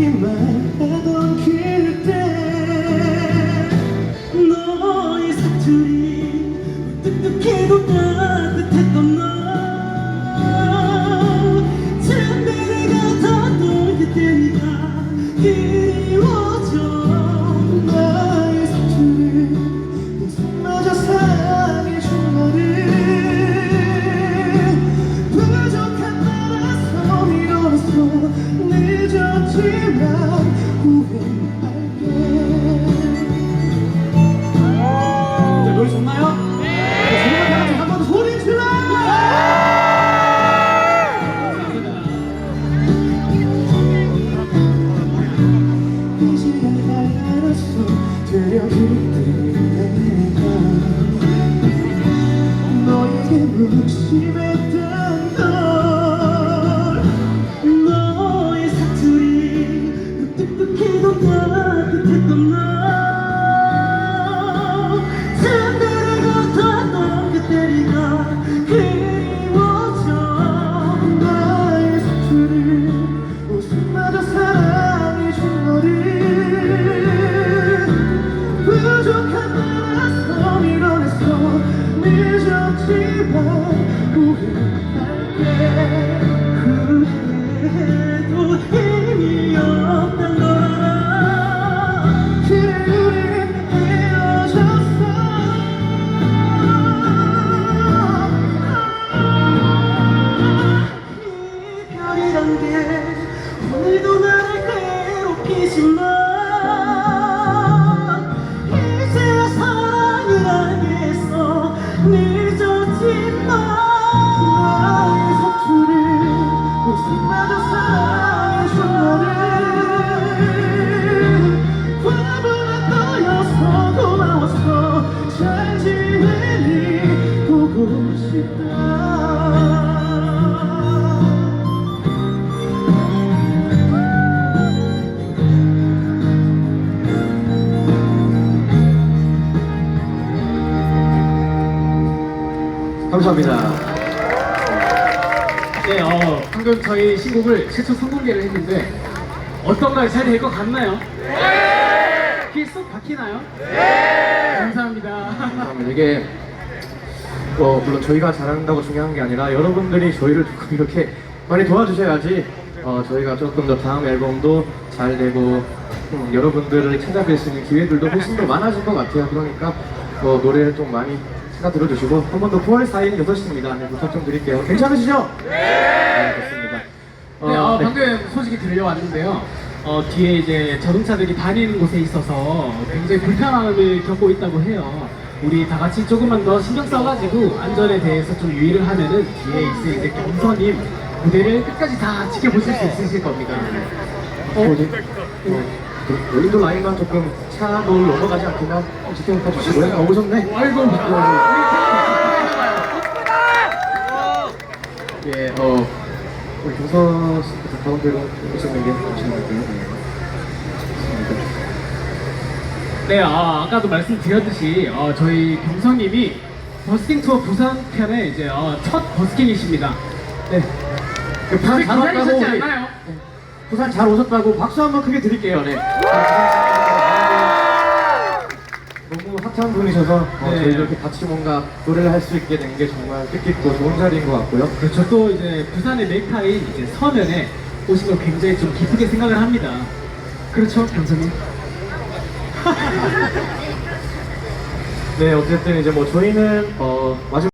비만 하던 그때 너의 사투리 뚝뚝해도 나 she made 늦었지만 후회할게 감사합니다. 네, 어, 방금 저희 신곡을 최초 선공개를 했는데 어떤가요? 잘 될 것 같나요? 네! 귀에 쏙 박히나요? 네! 감사합니다. 감사합니다. 이게 뭐 물론 저희가 잘한다고 중요한 게 아니라 여러분들이 저희를 조금 이렇게 많이 도와주셔야지 어, 저희가 조금 더 다음 앨범도 잘 되고 음, 여러분들을 찾아뵐 수 있는 기회들도 훨씬 더 많아질 것 같아요. 그러니까 뭐 노래를 좀 많이 찾아 들어주시고 한 번 더 9월 4일 6시입니다. 네, 부탁 좀 드릴게요. 괜찮으시죠? 네. 좋습니다. 네, 어, 네. 방금 소식이 들려왔는데요. 어, 뒤에 이제 자동차들이 다니는 곳에 있어서 굉장히 불편함을 겪고 있다고 해요. 우리 다 같이 조금만 더 신경 써가지고 안전에 대해서 좀 유의를 하면은 뒤에 있을 이제 경선님 무대를 끝까지 다 지켜보실 수 있으실 겁니다. 어, 그 여기도 라인만 조금 차도 넘어가지 않게만 지켜봐 주시고요. 어, 오셨네. 아이고, 예, 어, 우리 씨부터 가운데로 오시는 게 좋으신 것 같아요. 네, 아, 아까도 말씀드렸듯이 어, 저희 경성님이 버스킹 투어 부산 편에 이제 어, 첫 버스킹이십니다. 네, 그 부산 잘 기다리셨지 왔다고 우리 않나요? 부산 잘 오셨다고 박수 한번 크게 드릴게요. 네. 너무 핫한 분이셔서 어, 네. 저희 이렇게 같이 뭔가 노래를 할 수 있게 된 게 정말 뜻깊고 좋은 자리인 것 같고요. 그렇죠. 또 이제 부산의 메카인 이제 서면에 오신 걸 굉장히 좀 기쁘게 생각을 합니다. 그렇죠, 경성님? 네, 어쨌든 이제 뭐 저희는 어, 마지막